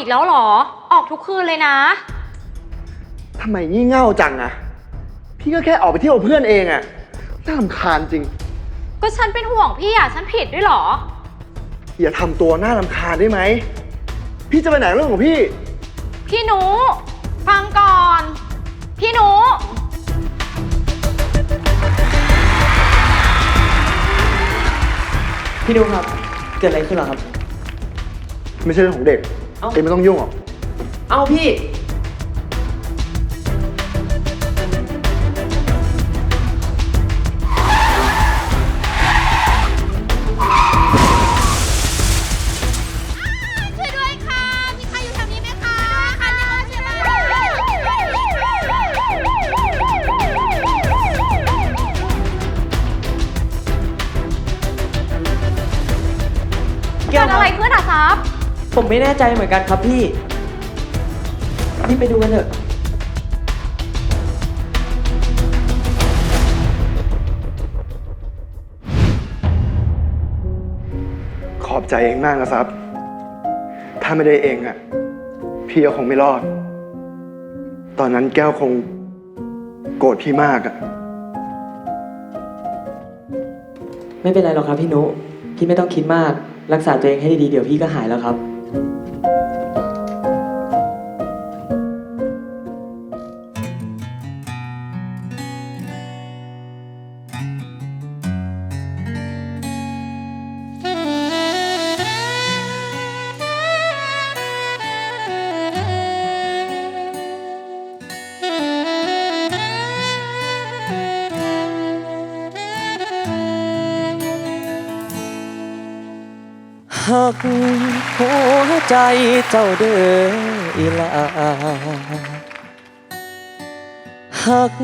อีกแล้วเหรอ ออกทุกคืนเลยนะ ทำไมงี่เง่าจังอะพี่ก็แค่ออกไปเที่ยวกับเพื่อนเองอะน่ารำคาญจริง ก็ฉันเป็นห่วงพี่อะ ฉันผิดด้วยเหรอ อย่าทำตัวน่ารำคาญได้ไหม พี่จะไปไหนเรื่องของพี่ พี่หนู ฟังก่อน พี่หนู พี่นุครับ เกิดอะไรขึ้นเหรอครับ ไม่ใช่เรื่องของเด็ก เอ้า เองไม่ต้องยุ่งหรอก เอ้าพี่ ผมไม่แน่ใจเหมือนกันครับพี่พี่ไปดูกันเถอะ ขอบใจเองมากนะซับ ถ้าไม่ได้เองอะพี่ก็คงไม่รอด ตอนนั้นแก้วคงโกรธพี่มากอะไม่เป็นไรหรอกครับพี่นุ พี่ไม่ต้องคิดมาก รักษาตัวเองให้ดีๆ เดี๋ยวพี่ก็หายแล้วครับ Thank you. หักหัวใจเจ้าเด้ออีลาหัก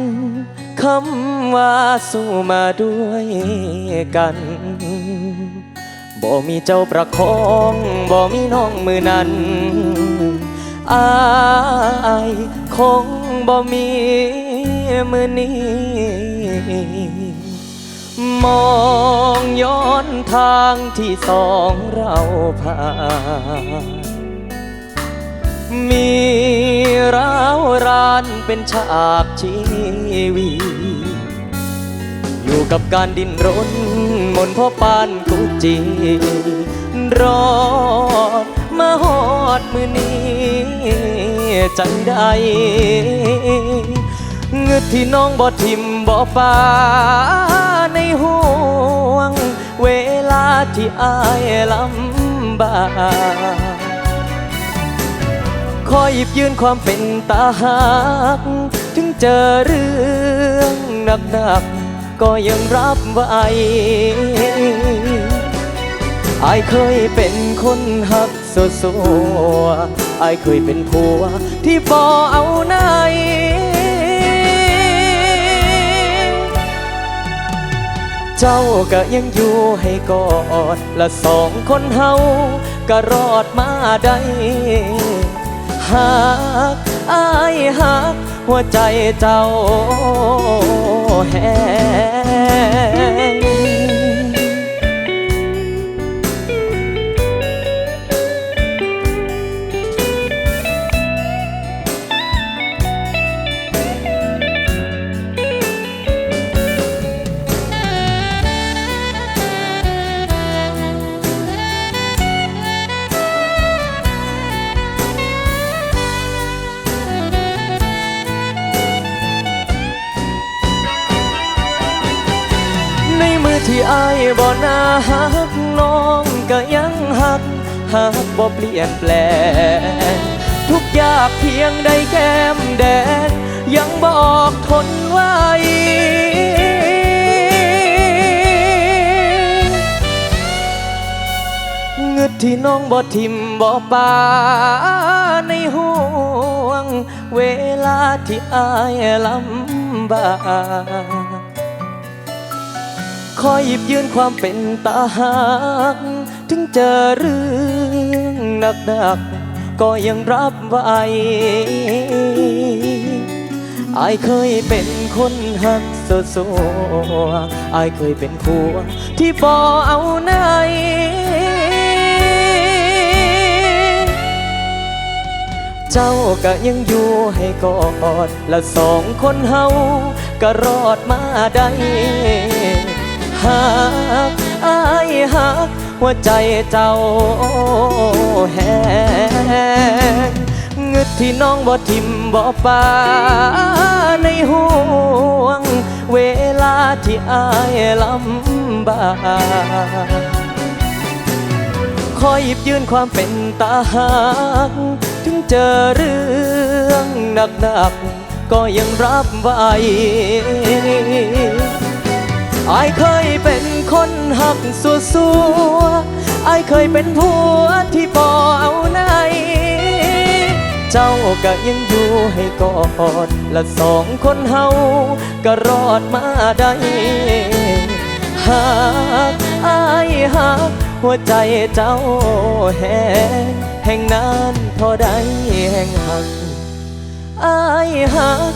คำว่าสู้มาด้วยกันบ่มีเจ้าประคองบ่มีน้องมือนั้นอายคงบ่มีมือนี้ มองย้อนทางที่สองเราผ่านมีร้าวรานเป็นฉากชีวิตอยู่กับการดิ้นรนมนพ่อปานกุจีรอดมาหอดมือนี้จังใด เงึดที่น้องบ่ทิมบ่ปาในห่วง เวลาที่อายลำบากคอยหยิบยืนความเป็นตาหัก ถึงเจอเรื่องหนักๆก็ยังรับไว้อายเคยเป็นคนหักสัวสัวๆอายเคยเป็นผัวที่บ่เอาไหน เจ้าก็ยังอยู่ให้กอดและสองคนเฮาก็รอดมาได้หากอายหักหัวใจเจ้าแหง ที่อายบ่น่าหักน้องก็ยังหักหักบ่เปลี่ยนแปลงทุกอยากเพียงได้แก้มแดงยังบอกทนไว้เงึดที่น้องบ่ทิมบ่ปาในห่วง เวลาที่อายลำบาก อยหยิบยืนความเป็นตาหัก ถึงเจอเรื่องหนักๆก็ยังรับไว้อายเคยเป็นคนหักโซโซอายเคยเป็นผัวที่บ่เอาไหนเจ้าก็ยังอยู่ให้กอด และสองคนเฮาก็รอดมาได้ หากอายหักหัวใจเจ้าแหงเงึดที่น้องบ่ทิมบ่ปาในห่วง เวลาที่อายลำบากคอยหยิบยื่นความเป็นตาหัก ถึงเจอเรื่องหนักๆก็ยังรับไว้ อายเคยเป็นคนหักสัวสัวอายเคยเป็นผัวที่บ่เอาไหน เจ้าก็ยังอยู่ให้กอด และสองคนเฮาก็รอดมาได้หากอายหักหัวใจเจ้าแห้งแห่งนานเท่าใดแห่งหักอายหัก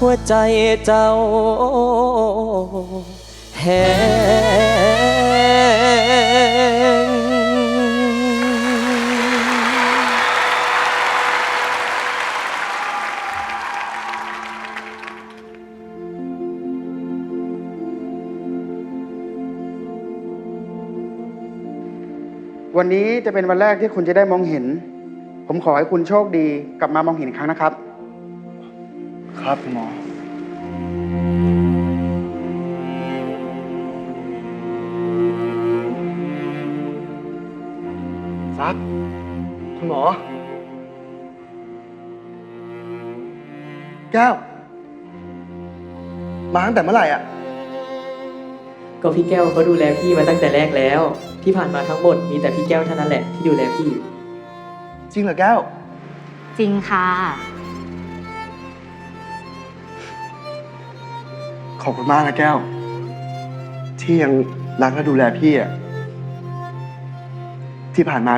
หัวใจเจ้า ง วันนี้จะเป็นวันแรกที่คุณจะได้มองเห็น ผมขอให้คุณโชคดีกลับมามองเห็นอีกครั้งนะครับ ครับคุณหมอ ซักคุณหมอ แก้ว มาตั้งแต่เมื่อไหร่อะ ก็พี่แก้วเขาดูแลพี่มาตั้งแต่แรกแล้ว ที่ผ่านมาทั้งหมดมีแต่พี่แก้วเท่านั้นแหละที่ดูแลพี่ จริงเหรอแก้ว จริงค่ะ ขอบคุณมากนะแก้ว ที่ยังรักและดูแลพี่อะ ที่ผ่านมา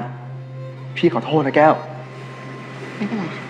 พี่ขอโทษนะแก้ว ไม่เป็นไรค่ะ